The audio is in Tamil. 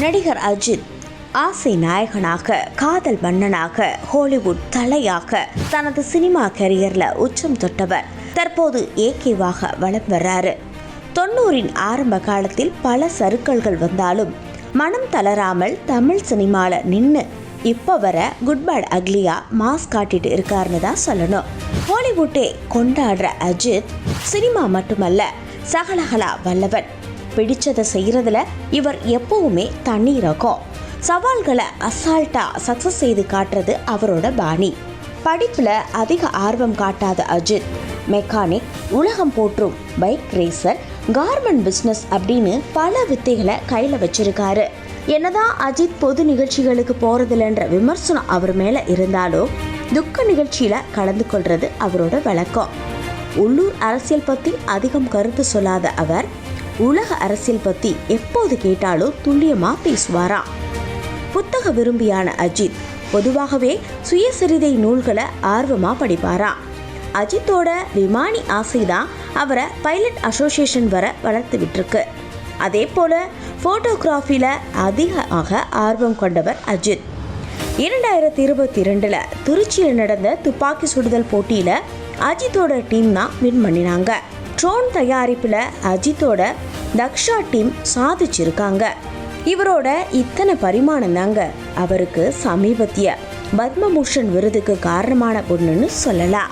நடிகர் அஜித் ஆசை நாயகனாக காதல் மன்னனாக ஹாலிவுட் தலையாக தனது சினிமா கரியர்ல உச்சம் தொட்டவர். தற்போது ஏகேவாக வளம் வர்றாரு. தொண்ணூறின் ஆரம்ப காலத்தில் பல சறுக்கல்கள் வந்தாலும் மனம் தளராமல் தமிழ் சினிமால நின்று இப்போ வர குட் பேட் அக்லியா மாஸ் காட்டிட்டு இருக்காருன்னு தான் சொல்லணும். ஹாலிவுட்டே கொண்டாடுற அஜித் சினிமா மட்டுமல்ல சகலகலா வல்லவன். பிடிச்சதை செய்கிறதுல இவர் எப்பவுமே தண்ணீரகம். சவால்களை அசால்ட்டாக சக்ஸஸ் செய்து காட்டுறது அவரோட பாணி. படிப்பில் அதிக ஆர்வம் காட்டாத அஜித். மெக்கானிக் உலகம் போற்றும் பைக் ரேசர் கார்மெண்ட் பிஸ்னஸ் அப்படின்னு பல வித்தைகளை கையில் வச்சிருக்காரு. என்னதான் அஜித் பொது நிகழ்ச்சிகளுக்கு போகிறதில்லன்ற விமர்சனம் அவர் மேலே இருந்தாலும் துக்க நிகழ்ச்சியில் கலந்து கொள்வது அவரோட வழக்கம். உள்ளூர் அரசியல் பற்றி அதிகம் கருத்து சொல்லாத அவர் உலக அரசியல் பத்தி எப்போது கேட்டாலும் துல்லியமா பேசுவாராம் புத்தக விரும்பியான அஜித் பொதுவாகவே சுயசரிதை நூல்களை ஆர்வமா படிப்பாராம் அஜித்தோட விமானி ஆசைதான் அவரை பைலட் அசோசியேஷன் வர வளர்த்து விட்டுருக்கு. அதே போல ஃபோட்டோகிராஃபியில் அதிகமாக ஆர்வம் கொண்டவர் அஜித். இரண்டாயிரத்தி இருபத்தி ரெண்டில் திருச்சியில் நடந்த துப்பாக்கி சுடுதல் போட்டியில் அஜித்தோட டீம் தான் வின் பண்ணினாங்க. ட்ரோன் தயாரிப்பில் அஜித்தோட தக்ஷா டீம் சாதிச்சிருக்காங்க. இவரோட இத்தனை பரிமாணம் தாங்க அவருக்கு சமீபத்திய பத்மபூஷன் விருதுக்கு காரணமான பொண்ணுன்னு சொல்லலாம்.